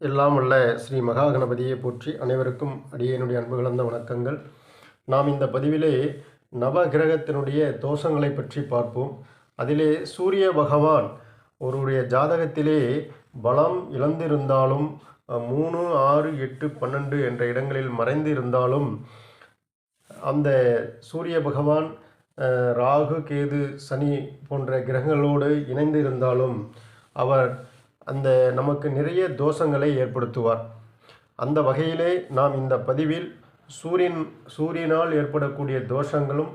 எல்லாம் உள்ள ஸ்ரீ மகா கணபதியை போற்றி அனைவருக்கும் அடியனுடைய அன்பு கலந்த வணக்கங்கள். நாம் இந்த பதிவிலே நவகிரகத்தினுடைய தோஷங்களை பற்றி பார்ப்போம். அதிலே சூரிய பகவான் ஒருவருடைய ஜாதகத்திலே பலம் இழந்திருந்தாலும் மூணு ஆறு எட்டு பன்னெண்டு என்ற இடங்களில் மறைந்து இருந்தாலும் அந்த சூரிய பகவான் ராகு கேது சனி போன்ற கிரகங்களோடு இணைந்து இருந்தாலும் அவர் அந்த நமக்கு நிறைய தோஷங்களை ஏற்படுத்துவார். அந்த வகையிலே நாம் இந்த பதிவில் சூரியன் சூரியனால் ஏற்படக்கூடிய தோஷங்களும்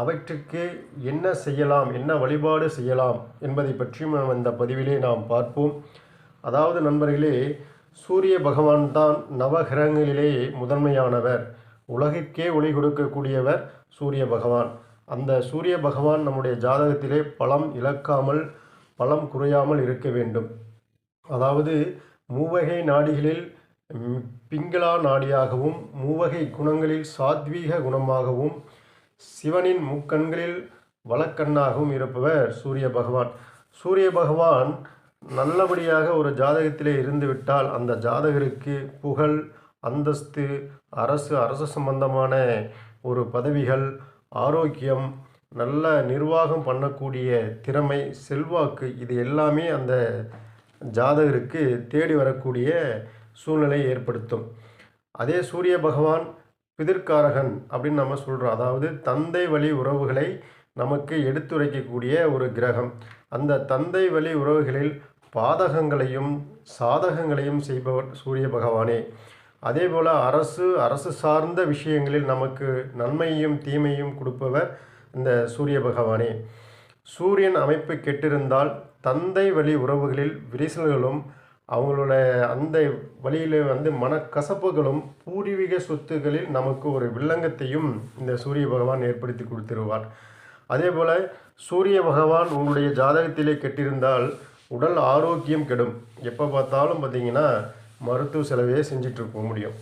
அவற்றுக்கு என்ன செய்யலாம் என்ன வழிபாடு செய்யலாம் என்பதை பற்றியும் நாம் இந்த பதிவிலே நாம் பார்ப்போம். அதாவது நண்பர்களே சூரிய பகவான் தான் நவகிரகங்களிலே முதன்மையானவர். உலகிற்கே ஒளி கொடுக்கக்கூடியவர் சூரிய பகவான். அந்த சூரிய பகவான் நம்முடைய ஜாதகத்திலே பலம் இழக்காமல் பலம் குறையாமல் இருக்க வேண்டும். அதாவது மூவகை நாடிகளில் பிங்களா நாடியாகவும் மூவகை குணங்களில் சாத்வீக குணமாகவும் சிவனின் முக்கண்களில் வழக்கண்ணாகவும் இருப்பவர் சூரிய பகவான். சூரிய பகவான் நல்லபடியாக ஒரு ஜாதகத்திலே இருந்துவிட்டால் அந்த ஜாதகருக்கு புகழ் அந்தஸ்து அரசு அரசு சம்பந்தமான ஒரு பதவிகள் ஆரோக்கியம் நல்ல நிர்வாகம் பண்ணக்கூடிய திறமை செல்வாக்கு இது எல்லாமே அந்த ஜாதகருக்கு தேடி வரக்கூடிய சூழ்நிலை ஏற்படுத்தும். அதே சூரிய பகவான் பிதிர்காரகன் அப்படின்னு நம்ம சொல்கிறோம் அதாவது தந்தை வழி உறவுகளை நமக்கு எடுத்துரைக்கக்கூடிய ஒரு கிரகம். அந்த தந்தை வழி உறவுகளில் பாதகங்களையும் சாதகங்களையும் செய்பவர் சூரிய பகவானே. அதே போல் அரசு அரசு சார்ந்த விஷயங்களில் நமக்கு நன்மையும் தீமையும் கொடுப்பவர் இந்த சூரிய பகவானே. சூரியன் அமைப்பு கெட்டிருந்தால் தந்தை வழி உறவுகளில் விரிசல்களும் அவங்களோட அந்த வழியில் வந்து மனக்கசப்புகளும் பூர்வீக சொத்துகளில் நமக்கு ஒரு வில்லங்கத்தையும் இந்த சூரிய பகவான் ஏற்படுத்தி கொடுத்துருவார். அதே போல் சூரிய பகவான் உங்களுடைய ஜாதகத்திலே கெட்டிருந்தால் உடல் ஆரோக்கியம் கெடும். எப்போ பார்த்தாலும் பார்த்தீங்கன்னா மருத்துவ செலவே செஞ்சுட்டு போக முடியும்.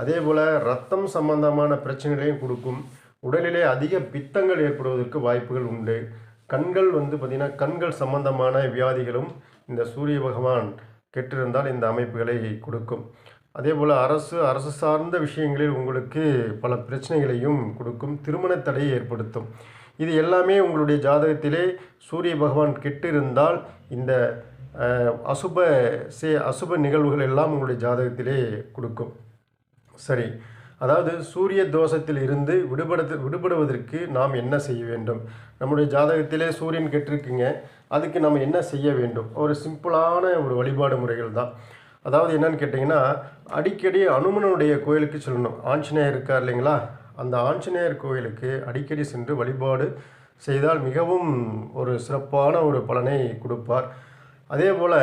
அதே போல் ரத்தம் சம்பந்தமான பிரச்சனைகளையும் கொடுக்கும். உடலிலே அதிக பித்தங்கள் ஏற்படுவதற்கு வாய்ப்புகள் உண்டு. கண்கள் வந்து பார்த்திங்கன்னா கண்கள் சம்பந்தமான வியாதிகளும் இந்த சூரிய பகவான் கெட்டிருந்தால் இந்த அமைப்புகளை கொடுக்கும். அதே போல் அரசு அரசு சார்ந்த விஷயங்களில் உங்களுக்கு பல பிரச்சனைகளையும் கொடுக்கும் திருமண தடையை ஏற்படுத்தும். இது எல்லாமே உங்களுடைய ஜாதகத்திலே சூரிய பகவான் கெட்டிருந்தால் இந்த அசுப சே அசுப நிகழ்வுகள் எல்லாம் உங்களுடைய ஜாதகத்திலே கொடுக்கும். சரி. அதாவது சூரிய தோஷத்தில் இருந்து விடுபட விடுபடுவதற்கு நாம் என்ன செய்ய வேண்டும்? நம்முடைய ஜாதகத்திலே சூரியன் கெட்டிருக்குங்க. அதுக்கு நம்ம என்ன செய்ய வேண்டும்? ஒரு சிம்பிளான ஒரு வழிபாடு முறைகள் தான். அதாவது என்னன்னு கேட்டிங்கன்னா அடிக்கடி அனுமனுடைய கோயிலுக்கு சொல்லணும். ஆஞ்சநேயர் இருக்கார் இல்லைங்களா? அந்த ஆஞ்சநேயர் கோயிலுக்கு அடிக்கடி சென்று வழிபாடு செய்தால் மிகவும் ஒரு சிறப்பான ஒரு பலனை கொடுப்பார். அதே போல்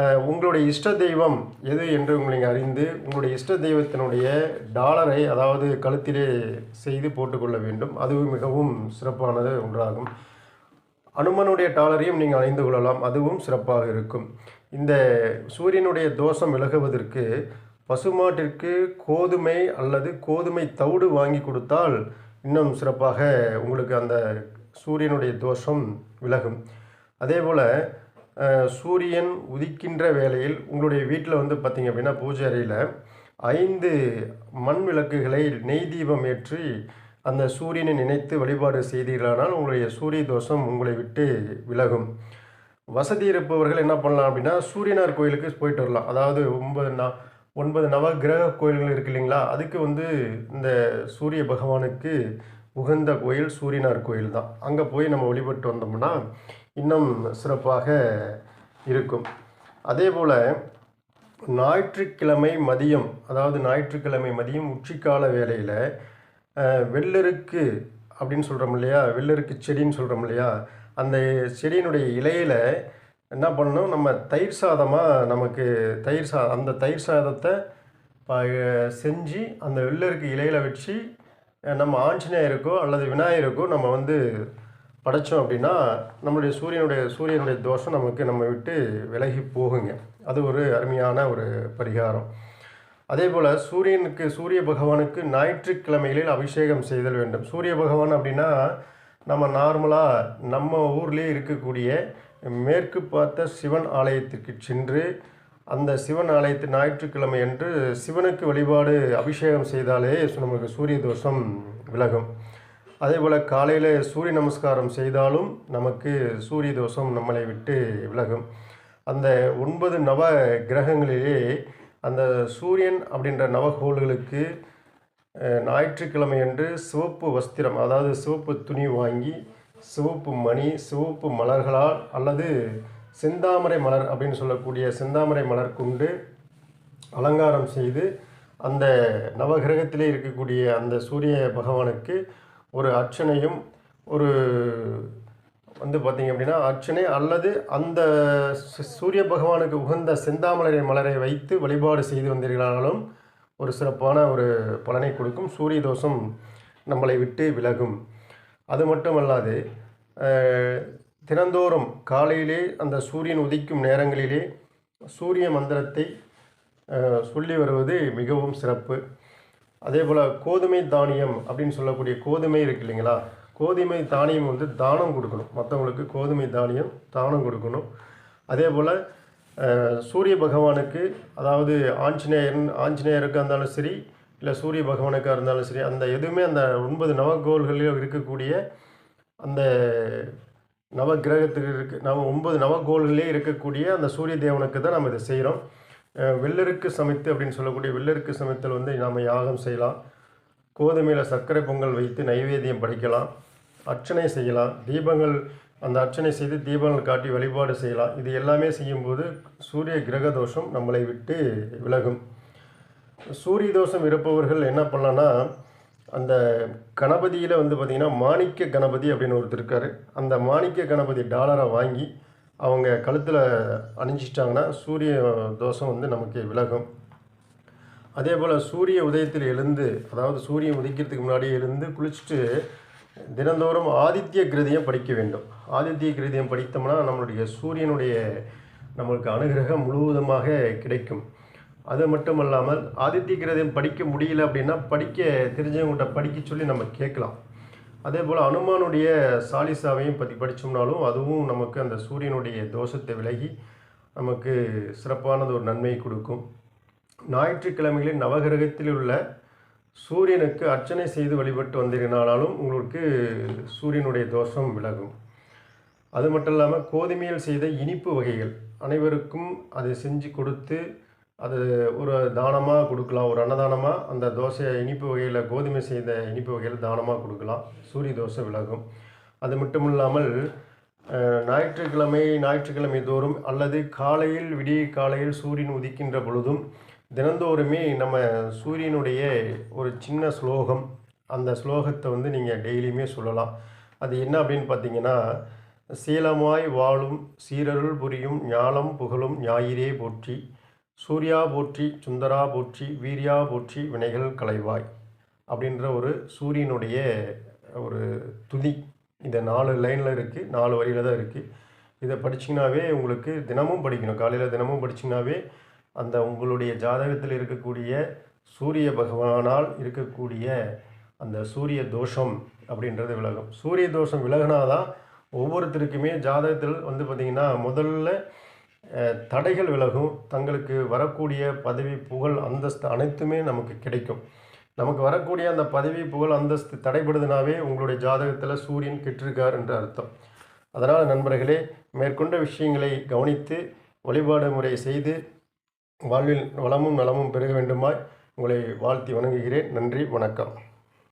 உங்களுடைய இஷ்ட தெய்வம் எது என்று உங்களை அறிந்து உங்களுடைய இஷ்ட தெய்வத்தினுடைய டாலரை அதாவது கழுத்திலே செய்து போட்டுக்கொள்ள வேண்டும். அதுவும் மிகவும் சிறப்பானது ஒன்றாகும். அனுமனுடைய டாலரையும் நீங்கள் அணிந்து கொள்ளலாம். அதுவும் சிறப்பாக இருக்கும். இந்த சூரியனுடைய தோஷம் விலகுவதற்கு பசுமாட்டிற்கு கோதுமை அல்லது கோதுமை தவிடு வாங்கி கொடுத்தால் இன்னும் சிறப்பாக உங்களுக்கு அந்த சூரியனுடைய தோஷம் விலகும். அதே போல் சூரியன் உதிக்கின்ற வேளையில் உங்களுடைய வீட்டில் வந்து பார்த்தீங்க அப்படின்னா பூஜை அறையில் ஐந்து மண் விளக்குகளை நெய் தீபம் ஏற்றி அந்த சூரியனை நினைத்து வழிபாடு செய்தீர்களானால் உங்களுடைய சூரிய தோஷம் உங்களை விட்டு விலகும். வசதி இருப்பவர்கள் என்ன பண்ணலாம் அப்படின்னா சூரியனார் கோயிலுக்கு போயிட்டு வரலாம். அதாவது ஒன்பது நா ஒன்பது நவ கிரக கோயில்கள் இருக்கு இல்லைங்களா? அதுக்கு வந்து இந்த சூரிய பகவானுக்கு உகந்த கோயில் சூரியனார் கோயில் தான் அங்கே போய் நம்ம வழிபட்டு வந்தோம்னா இன்னும் சிறப்பாக இருக்கும். அதே போல் ஞாயிற்றுக்கிழமை மதியம் அதாவது ஞாயிற்றுக்கிழமை மதியம் உச்சிக்கால வேளையில் வெள்ளருக்கு அப்படின்னு சொல்கிறோம் இல்லையா? வெள்ளருக்கு செடின்னு சொல்கிறோம் இல்லையா? அந்த செடியினுடைய இலையில் என்ன பண்ணணும்? நம்ம தயிர் சாதமாக நமக்கு தயிர் சா அந்த தயிர் சாதத்தை ப- செஞ்சு அந்த வெள்ளருக்கு இலையில் வச்சு நம்ம ஆஞ்சநேயருக்கோ அல்லது விநாயகருக்கோ நம்ம வந்து படைச்சோம் அப்படின்னா நம்மளுடைய சூரியனுடைய சூரியனுடைய தோஷம் நமக்கு நம்ம விட்டு விலகி போகுங்க. அது ஒரு அருமையான ஒரு பரிகாரம். அதே போல் சூரியனுக்கு சூரிய பகவானுக்கு ஞாயிற்றுக்கிழமைகளில் அபிஷேகம் செய்தல் வேண்டும். சூரிய பகவான் அப்படின்னா நம்ம நார்மலாக நம்ம ஊர்லேயே இருக்கக்கூடிய மேற்கு பார்த்த சிவன் ஆலயத்திற்கு சென்று அந்த சிவன் ஆலயத்து ஞாயிற்றுக்கிழமை அன்று சிவனுக்கு வழிபாடு அபிஷேகம் செய்தாலே நமக்கு சூரிய தோஷம் விலகும். அதே போல் காலையில் சூரிய நமஸ்காரம் செய்தாலும் நமக்கு சூரிய தோஷம் நம்மளை விட்டு விலகும். அந்த ஒன்பது நவ கிரகங்களிலே அந்த சூரியன் அப்படின்ற நவகோள்களுக்கு ஞாயிற்றுக்கிழமையன்று ஞாயிற்றுக்கிழமை சிவப்பு வஸ்திரம் அதாவது சிவப்பு துணி வாங்கி சிவப்பு மணி சிவப்பு மலர்களால் அல்லது செந்தாமரை மலர் அப்படின்னு சொல்லக்கூடிய செந்தாமரை மலர் கொண்டு அலங்காரம் செய்து அந்த நவகிரகத்திலே இருக்கக்கூடிய அந்த சூரிய பகவானுக்கு ஒரு அர்ச்சனையும் ஒரு வந்து பார்த்திங்க அப்படின்னா அர்ச்சனை அல்லது அந்த சூரிய பகவானுக்கு உகந்த செந்தாமலரை மலரை வைத்து வழிபாடு செய்து வந்தீர்களானாலும் ஒரு சிறப்பான ஒரு பலனை கொடுக்கும். சூரிய தோஷம் நம்மளை விட்டு விலகும். அது மட்டுமல்லாது அல்லாது தினந்தோறும் காலையிலே அந்த சூரியன் உதிக்கும் நேரங்களிலே சூரிய மந்திரத்தை சொல்லி வருவது மிகவும் சிறப்பு. அதே போல் கோதுமை தானியம் அப்படின்னு சொல்லக்கூடிய கோதுமை இருக்கு இல்லைங்களா? கோதுமை தானியம் வந்து தானம் கொடுக்கணும். மற்றவங்களுக்கு கோதுமை தானியம் தானம் கொடுக்கணும். அதே போல் சூரிய பகவானுக்கு அதாவது ஆஞ்சநேயன் ஆஞ்சநேயருக்காக இருந்தாலும் சரி இல்லை சூரிய பகவானுக்காக இருந்தாலும் சரி அந்த எதுவுமே அந்த ஒன்பது நவகோள்களில் இருக்கக்கூடிய அந்த நவ கிரகத்துக்கு இருக்கு நம்ம ஒன்பது நவகோள்களே இருக்கக்கூடிய அந்த சூரிய தேவனுக்கு தான் நம்ம இதை செய்கிறோம் வெள்ளருக்கு சமைத்து அப்படின்னு சொல்லக்கூடிய வெள்ளருக்கு சமைத்தல் வந்து நாம் யாகம் செய்யலாம். கோதுமையில் சர்க்கரை பொங்கல் வைத்து நைவேத்தியம் படைக்கலாம். அர்ச்சனை செய்யலாம். தீபங்கள் அந்த அர்ச்சனை செய்து தீபங்கள் காட்டி வழிபாடு செய்யலாம். இது எல்லாமே செய்யும்போது சூரிய கிரக தோஷம் நம்மளை விட்டு விலகும். சூரிய தோஷம் இருப்பவர்கள் என்ன பண்ணலான்னா அந்த கணபதியில் வந்து பார்த்திங்கன்னா மாணிக்க கணபதி அப்படின்னு ஒருத்தர் இருக்கார். அந்த மாணிக்க கணபதி டாலரை வாங்கி அவங்க கழுத்தில் அணிஞ்சிட்டாங்கன்னா சூரிய தோஷம் வந்து நமக்கு விலகும். அதே போல் சூரிய உதயத்தில் எழுந்து அதாவது சூரியன் உதிக்கிறதுக்கு முன்னாடி எழுந்து குளிச்சுட்டு தினந்தோறும் ஆதித்ய கிருதியம் படிக்க வேண்டும். ஆதித்ய கிருதியம் படித்தோம்னா நம்மளுடைய சூரியனுடைய நம்மளுக்கு அனுகிரகம் முழுவதுமாக கிடைக்கும். அது மட்டும் இல்லாமல் ஆதித்ய கிருதியம் படிக்க முடியல அப்படின்னா படிக்க தெரிஞ்சவங்கள்ட்ட படிக்க சொல்லி நம்ம கேட்கலாம். அதே போல் அனுமானுடைய சாலிசாவையும் பற்றி படித்தோம்னாலும் அதுவும் நமக்கு அந்த சூரியனுடைய தோஷத்தை விலகி நமக்கு சிறப்பானது ஒரு நன்மை கொடுக்கும். ஞாயிற்றுக்கிழமைகளில் நவகிரகத்தில் உள்ள சூரியனுக்கு அர்ச்சனை செய்து வழிபட்டு வந்தீங்கனாலும் உங்களுக்கு சூரியனுடைய தோஷம் விலகும். அது மட்டும் இல்லாமல் கோதுமையில் செய்த இனிப்பு வகைகள் அனைவருக்கும் அதை செஞ்சு கொடுத்து அது ஒரு தானமாக கொடுக்கலாம். ஒரு அன்னதானமாக அந்த தோசை இனிப்பு வகையில் கோதுமை செய்த இனிப்பு வகையில் தானமாக கொடுக்கலாம். சூரிய தோசை விலகும். அது மட்டும் இல்லாமல் ஞாயிற்றுக்கிழமை ஞாயிற்றுக்கிழமை தோறும் அல்லது காலையில் விடிய காலையில் சூரியன் உதிக்கின்ற பொழுதும் தினந்தோறுமே நம்ம சூரியனுடைய ஒரு சின்ன ஸ்லோகம் அந்த ஸ்லோகத்தை வந்து நீங்கள் டெய்லியுமே சொல்லலாம். அது என்ன அப்படின்னு பார்த்தீங்கன்னா சீலமாய் வாழும் சீரருள் புரியும் ஞாலம் புகழும் ஞாயிறே போற்றி சூர்யா போற்றி சுந்தரா போற்றி வீரியா போற்றி வினைகள் கலைவாய் அப்படின்ற ஒரு சூரியனுடைய ஒரு துதி. இந்த நாலு லைனில் இருக்குது நாலு வரியில் தான் இருக்குது இதை படிச்சிங்கனாவே உங்களுக்கு தினமும் படிக்கணும். காலையில் தினமும் படிச்சிங்கனாவே அந்த உங்களுடைய ஜாதகத்தில் இருக்கக்கூடிய சூரிய பகவானால் இருக்கக்கூடிய அந்த சூரிய தோஷம் அப்படின்றது விலகும். சூரிய தோஷம் விலகினாதான் ஒவ்வொருத்தருக்குமே ஜாதகத்தில் வந்து பார்த்திங்கன்னா முதல்ல தடைகள் விலகும் தங்களுக்கு வரக்கூடிய பதவி புகழ் அந்தஸ்து அனைத்துமே நமக்கு கிடைக்கும். நமக்கு வரக்கூடிய அந்த பதவி புகழ் அந்தஸ்து தடைபடுதுனாவே உங்களுடைய ஜாதகத்தில் சூரியன் கெட்டிருக்கார் என்று அர்த்தம். அதனால் நண்பர்களே மேற்கொண்ட விஷயங்களை கவனித்து வழிபாடு முறை செய்து வாழ்வில் வளமும் நலமும் பெருக வேண்டுமாய் உங்களை வாழ்த்தி வணங்குகிறேன். நன்றி வணக்கம்.